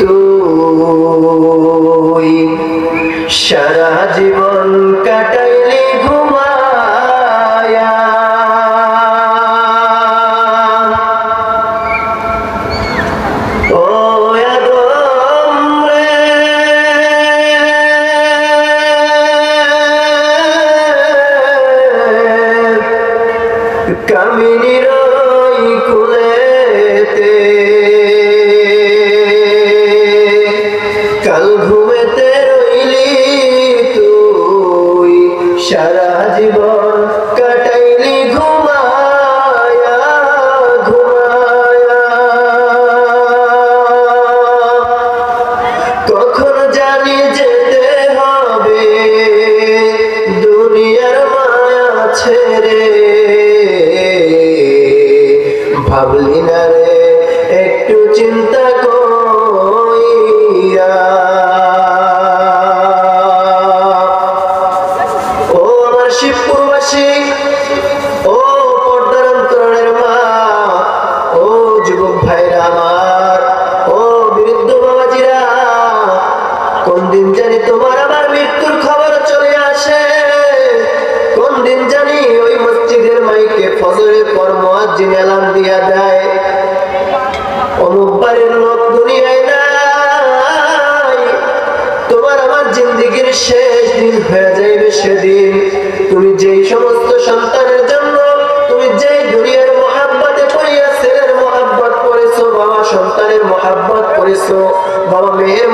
তুই সারা জীবন কাটাইলে ঘু isso, vamos ver.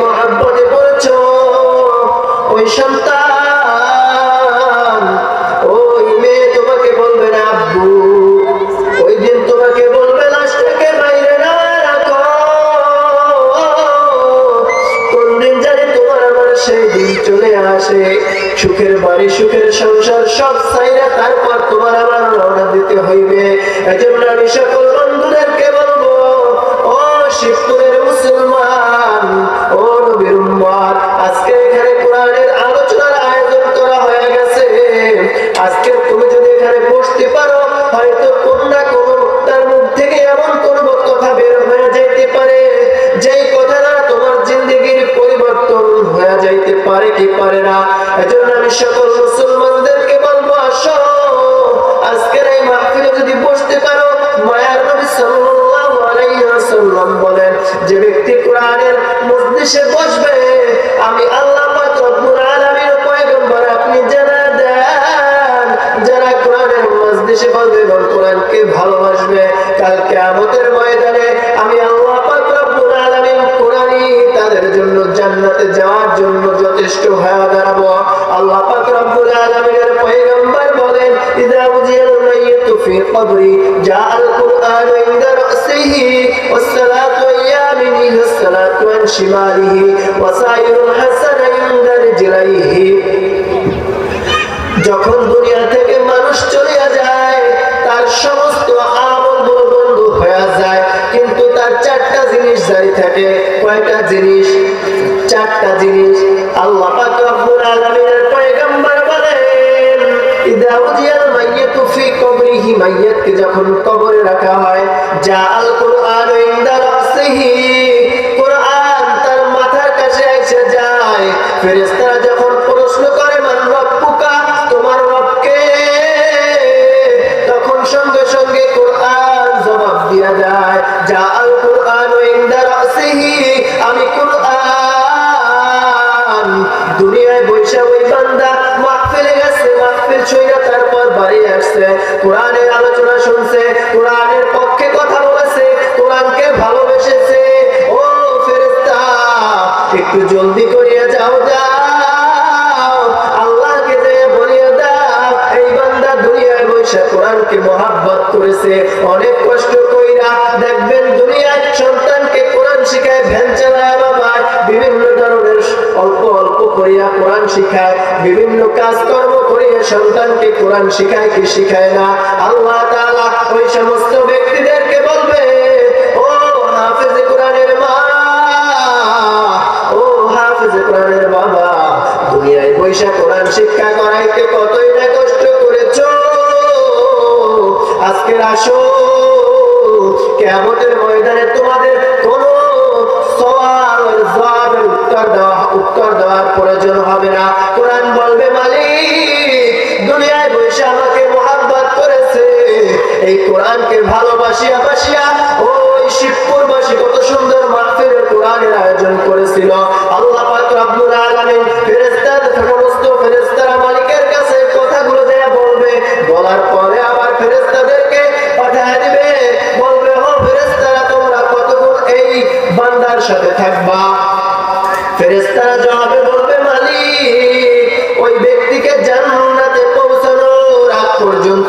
একটা জিনিস আল্লাহ যখন কবরে রাখা হয়, যা আল কোরআন তার মাথার কাছে এসে যায় Quran করিয়া কোরআন শিখায়, বিভিন্ন কাজকর্ম করিয়া সন্তানকে কোরআন শিখায় কি শিখায় না? আল্লাহ ওই সমস্ত ব্যক্তিদেরকে বলবে, ও হাফেজ কোরআনের মা, ও হাফেজ কোরআনের বাবা, দুনিয়ায় বৈশা কোরআন শিক্ষা করাইতে কতই না কষ্ট করেছ? আজকের আসো কেমতের ময়দানে তোমাদের দেওয়ার প্রয়োজন হবে না। কোরআন বলবে, মালিক, দুনিয়ায় বসে আমাকে মোহাব্বত করেছে। এই কোরআনকে ভালোবাসিয়া বাসিয়া, ওই শিবপুরবাসী কত সুন্দর মাহফিলের কোরআনের আয়োজন করেছিল। আল্লাহ পাক আলামিন সমস্ত ফেরেশতারা মালিকের কাছে কথাগুলো দেয়া বলবে। বলার পরে আবার ফেরেশতাদেরকে পাঠিয়ে দিবে। বলবে, ও ফেরেশতারা, তোমরা কতক্ষণ এই বান্দার সাথে থাকবা?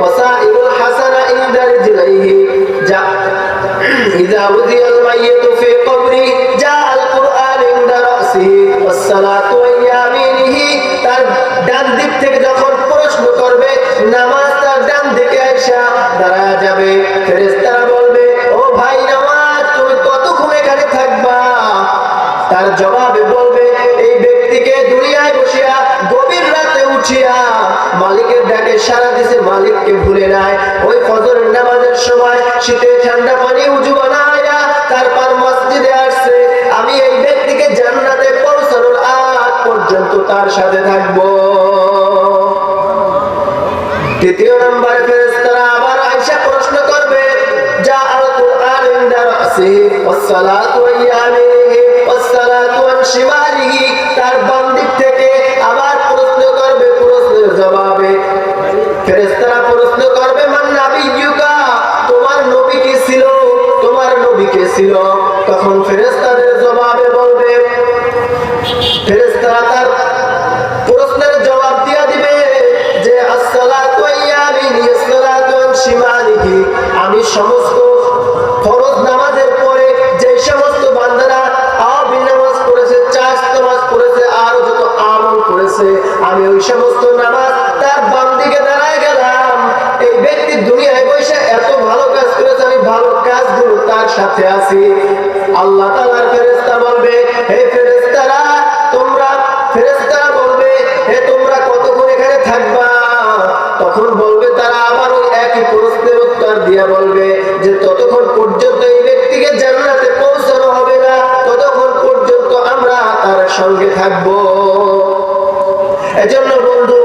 ওয়াসাইলুল হাসানা ইনদা রিজলাইহি যা إذا وضع الميت في قبره جاء القرآن عند رأسه والصلاة عن يمينه তার ডান দিক থেকে যখন প্রশ্ন করবে নামাজ তার ডান দিকে আইসা দাঁড়া যাবে ফেরেশতারা বলবে ও ভাই নামাজ তুমি কতক্ষণ এখানে থাকবা তার জবাবে ওই ফজরের নামাজের সময় শীতে ঠান্ডা পানি উজু তারপর মসজিদে আসছে। আমি এই ব্যক্তিকে জান্নাতে পৌঁছানোর আগ পর্যন্ত তার সাথে থাকব। দ্বিতীয় নম্বরে আবার প্রশ্ন করবে যা আল কুরআন ইনদা রাসি ওয়াসসালাতু ইয়ামিনিহি ওয়াসসালাতু শিমালিহি। তার বাম দিক থেকে ছিল তখন ফেরেশতাদের জবাবে বলবে ফেরেশতারা যে ততক্ষণ পর্যন্ত এই ব্যক্তিকে জান্নাতে পৌঁছানো হবে না, ততক্ষণ পর্যন্ত আমরা তার সঙ্গে থাকব। এজন্য বন্ধু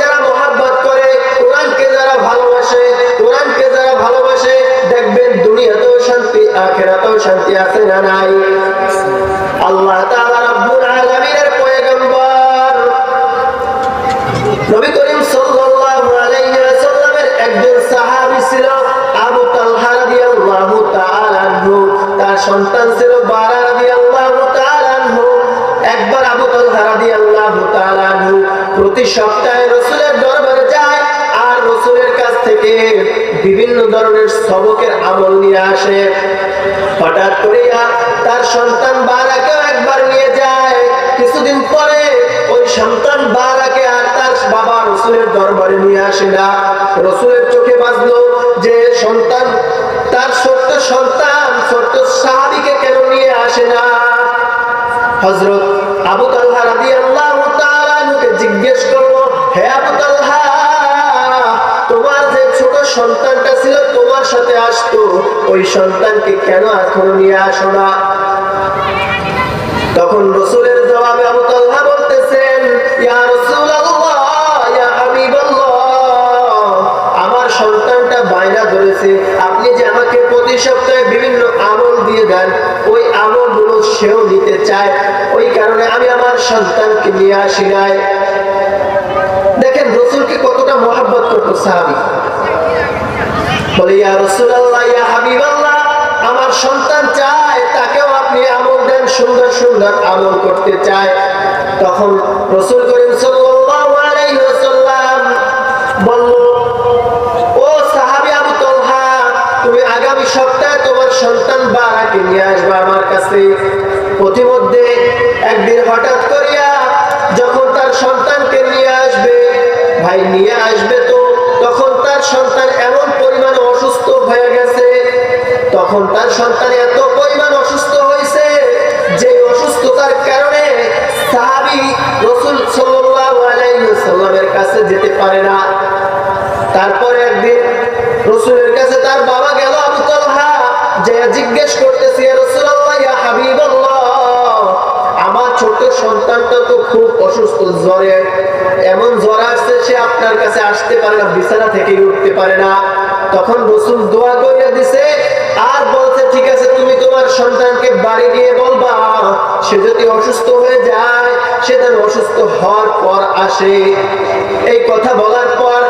যারা মহাব্বত করে, কোরআনকে যারা ভালোবাসে, কোরআনকে যারা ভালোবাসে, দেখবেন দুনিয়াতেও শান্তি, আখেরাতেও শান্তি আছে না নাই? আল্লাহ সন্তান ছিল একবার আবু রাদিয়াল্লাহু তাআলা আনহু প্রতি সপ্তাহে রাসূলের দরবারে যায় আর রাসূলের কাছ থেকে বিভিন্ন ধরনের সবকের আমল নিয়ে আসে। হঠাৎ করিয়া তার সন্তান বারাকেও একবার নিয়ে যায়। কিছুদিন পরে ওই সন্তান বারাকে আর তার বাবা রসুলের দরবারে নিয়ে আসে না। রসুলের চোখে বাজলো যে সন্তান তার ছোট্ট সন্তান, ছোট্ট সাহাবিকে কেন নিয়ে আসে না? হজরত আবু তালহা তাআলা আনহুকে জিজ্ঞেস করল, হে আবু তালহা, তোমার যে ছোট সন্তানটা ছিল, তোমার সাথে আসতো? ওই সন্তানকে কেন এখনও নিয়ে আসো না? তখন রসুলের জবাবে আবু চায়, ওই কারণে আমি আমার সন্তানকে নিয়ে আসি নাই। দেখেন রসুলকে কতটা মহাব্বত করতো সাহাবি। বলে, ইয়া ইয়া হাবিবাল্লাহ, আমার সন্তান চায়, তাকেও আপনি আমল দেন, সুন্দর সুন্দর আমল করতে চায়। তখন রসুল করিম সাল্লাল্লাহু বলল, ও সাহাবী আবু তালহা, তুমি আগামী সপ্তাহে তোমার সন্তান বারাকে নিয়ে আসবে আমার কাছে। ভাই নিয়ে আসবে তো। তখন তার সন্তান এমন পরিমাণে অসুস্থ হয়ে গেছে। তখন তার সন্তান এত পরিমাণ অসুস্থ হয়েছে যে অসুস্থতার কারণে সাহাবি রসুল ওয়াসাল্লামের কাছে যেতে পারে না। তারপরে একদিন রসুলের কাছে তার বাবা গেল আবু তালহা, যে জিজ্ঞেস করতেছে, "ইয়া রাসূলুল্লাহ, ইয়া হাবিবাল্লাহ, আমার ছোট সন্তানটা তো খুব অসুস্থ, জ্বরে, এমন জ্বর আসছে আপনার কাছে আসতে পারে না, বিছানা থেকে উঠতে পারে না। তখন রসুল দোয়া করিয়া দিছে, আর বলছে, ঠিক আছে, তুমি তোমার সন্তানকে বাড়ি গিয়ে বলবা, সে যদি অসুস্থ হয়ে যায়, সে যেন অসুস্থ হওয়ার পর আসে। এই কথা বলার পর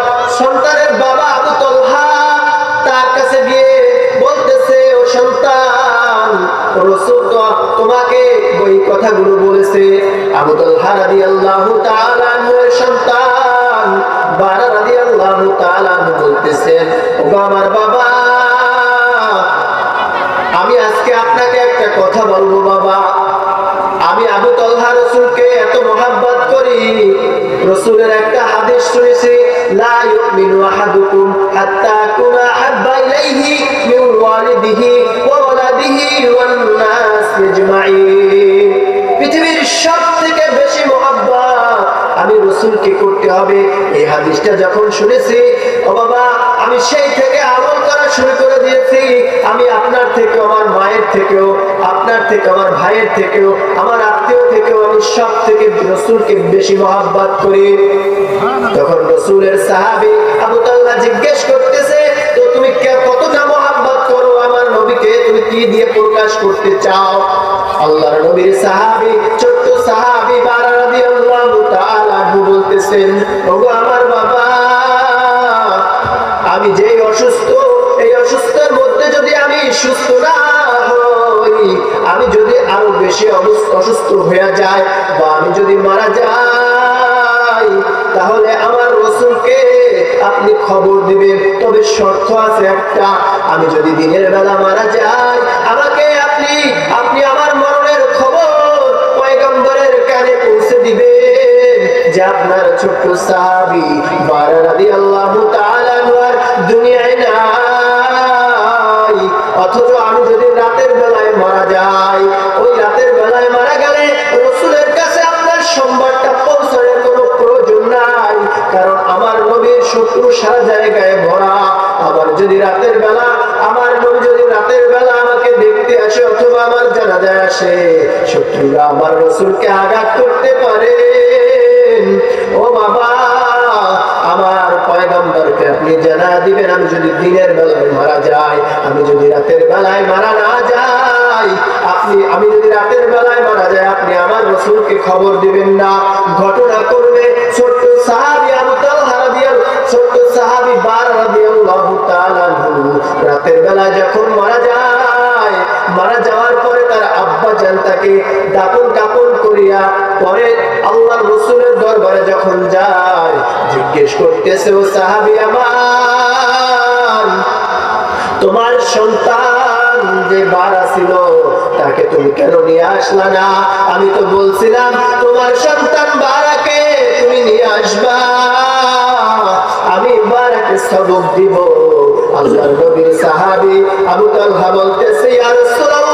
সন্তানের বাবা আবু তলহা তার কাছে গিয়ে বলতেছে, ও সন্তান, রসুল তোমাকে ওই কথাগুলো বলেছে। আবু তলহা রাদিয়াল্লাহু তাআলা রাদিয়াল্লাহু তাআলা আমি আজকে আপনাকে একটা কথা বলব বাবা। আমি আবু তলহা রসুলকে এত মোহাব্বত করি। রসুলের একটা হাদিস শুনেছি আমি রসুলকে করতে হবে। হাদিসটা যখন শুনেছি, ও বাবা, আমি সেই থেকে আমল করা শুরু করে দিয়েছি। আমি আপনার থেকে আমার মায়ের থেকেও, আপনার থেকে, আমার ভাইয়ের থেকেও, আমার আত্মীয় থেকেও, আমি সব থেকে রসুলকে বেশি মহাব্বাত করি। তখন রসুলের সাহাবি আবু তাল্লাহ জিজ্ঞেস করতেছে, তো তুমি কতটা মহাব্বত করো আমার নবীকে? তুমি কি দিয়ে প্রকাশ করতে চাও? আল্লাহর নবীর সাহাবি, ছোট্ট সাহাবি বলতেছেন ওগো আমার বাবা, আমি যেই অসুস্থ, এই অসুস্থের মধ্যে যদি আমি সুস্থ না হই, আমি যদি আরও বেশি অসুস্থ হয়ে যায় বা আমি যদি মারা যাই, তাহলে আমার রসুলকে আপনি খবর দিবেন। তবে শর্ত আছে একটা, আমি যদি দিনের বেলা মারা শত্রুরা আমার রসুলকে আঘাত করতে পারে। ও বাবা, আমার পয়গম্বরকে আপনি জানা দিবেন, আমি যদি দিনের বেলায় মারা যাই, আমি যদি রাতের বেলায় মারা না যাই, আপনি, আমি যদি রাতের বেলায় মারা যাই, আপনি আমার রসুলকে খবর দিবেন না। ঘটনা করবে ছোট্ট সাহাবি আবু ছোট্ট সাহাবি বার রাতের বেলা যখন তাকে দাপন কাপন করিয়া পরে আল্লাহ রসুলের দরবারে যখন যায়, জিজ্ঞেস করতেছে, ও সাহাবি আমার, তোমার সন্তান যে বারা ছিল, তাকে তুমি কেন নিয়ে আসলা না? আমি তো বলছিলাম, তোমার সন্তান বারাকে তুমি নিয়ে আসবা। আমি বারাকে সবক দিব। আল্লাহর নবীর সাহাবী আবু তালহা বলতেছে, ইয়া রাসূলুল্লাহ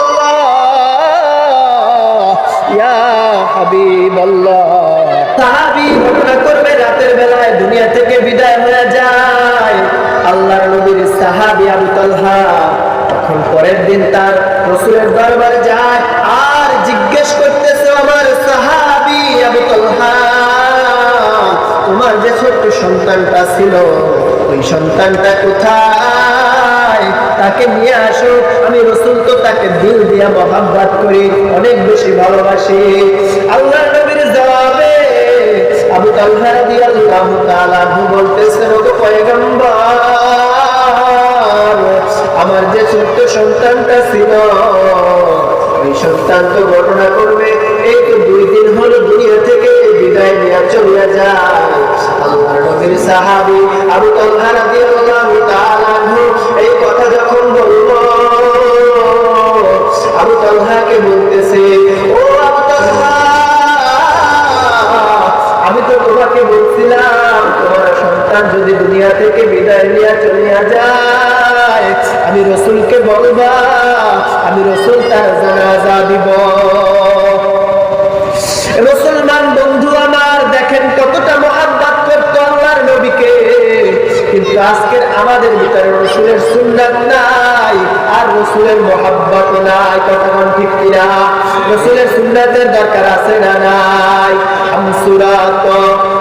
তখন পরের দিন তার রসুলের দরবারে যায় আর জিজ্ঞেস করতেছে, আমার সাহাবী তোমার যে ছোট্ট সন্তানটা ছিল, ওই সন্তানটা কোথায়? তাকে নিয়ে আসো। আমি রসুল তো তাকে দিল দিয়া মহাব্বাত করি, অনেক বেশি ভালোবাসি। আল্লাহ নবীর জবাবে আবু তালহা রাদিয়াল্লাহু তাআলা বলতেছেন, ওগো পয়গম্বর, আমার যে ছোট্ট সন্তানটা ছিল, ওই সন্তান তো ঘটনা করবে, এই তো দুই দিন হলো দুনিয়া থেকে বিদায় নিয়ে চলে যায়। আল্লাহর নবীর সাহাবী আবু তালহা রাদিয়াল্লাহু তাআলা এই তালহাকে বলতেছে, ও আমি তো তোমাকে বলছিলাম, তোমার সন্তান যদি দুনিয়া থেকে বিদায় নিয়ে চলিয়া যায়, আমি রসুলকে বলবা, আমি রসুল তার জানাজা দিব। নাই কতক্ষণ ঠিক কিনা রসুলের সুন্নাতের দরকার আছে না নাই? হামসুরাত,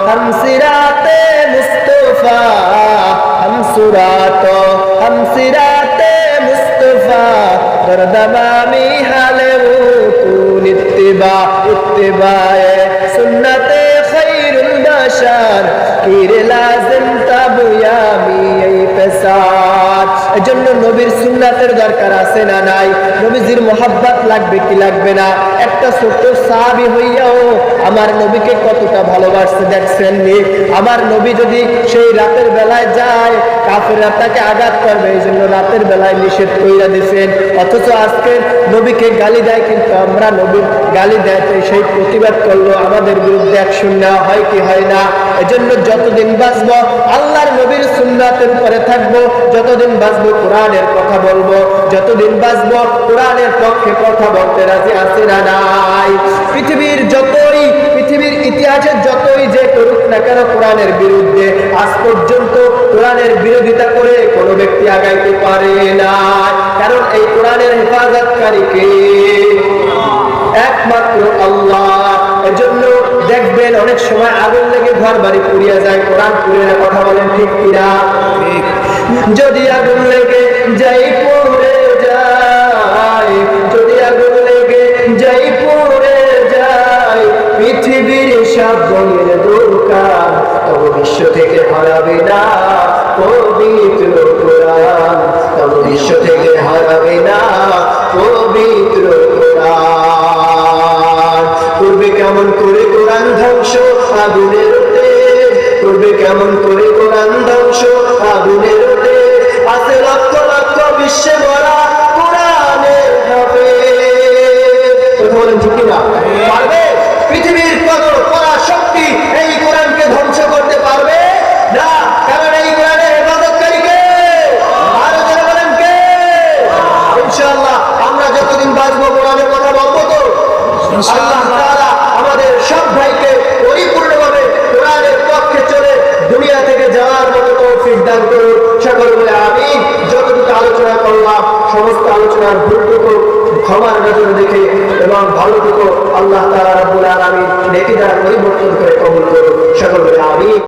হামসিরাতে মুস্তফা, হামসুরাত, হামসিরাতে মুস্তফা। দরদমামি হালে কুন ইত্তিবা, ইত্তিবায়ে সুন্নতে খৈরুল বাশার। কিরে লাজিম তাবুয়ামি এই পেশার। এজন্য নবীর সুন্নাতের দরকার আছে না নাই? নবীজির মোহাব্বত লাগবে কি লাগবে না? একটা ছোট্ট সাহাবি হইয়াও আমার নবীকে কতটা ভালোবাসছে দেখছেন নি? আমার নবী যদি সেই রাতের বেলায় যায় কাফেররা তাকে আঘাত করবে এই জন্য রাতের বেলায় নিষেধ কইরা দিছেন। অথচ আজকে নবীকে গালি দেয়, কিন্তু আমরা নবীর গালি দেয় সেই প্রতিবাদ করল, আমাদের বিরুদ্ধে অ্যাকশন নেওয়া হয় কি হয় না? এজন্য যতদিন বাঁচবো, আল্লাহর নবীর সুন্নাতের উপরে থাকব, যতদিন বাঁচবো, কোরআনের কথা বলব। যতদিন বাঁচবো, কোরআনের পক্ষে কথা বলতে রাজি আছে না নাই। পৃথিবীর যতই, পৃথিবীর ইতিহাসে যতই যে করুক না কেন, কোরআনের বিরুদ্ধে আজ পর্যন্ত কোরআনের বিরোধিতা করে কোনো ব্যক্তি আগাইতে পারে না। কারণ এই কোরআনের হেফাজতকারীকে একমাত্র আল্লাহ। এজন্য দেখবেন অনেক সময় আগুন লেগে ঘর বাড়ি পুড়িয়া যায় কোরআন পুড়ে না কথা বলেন ঠিক কিনা? যদি আগুন লেগে যাই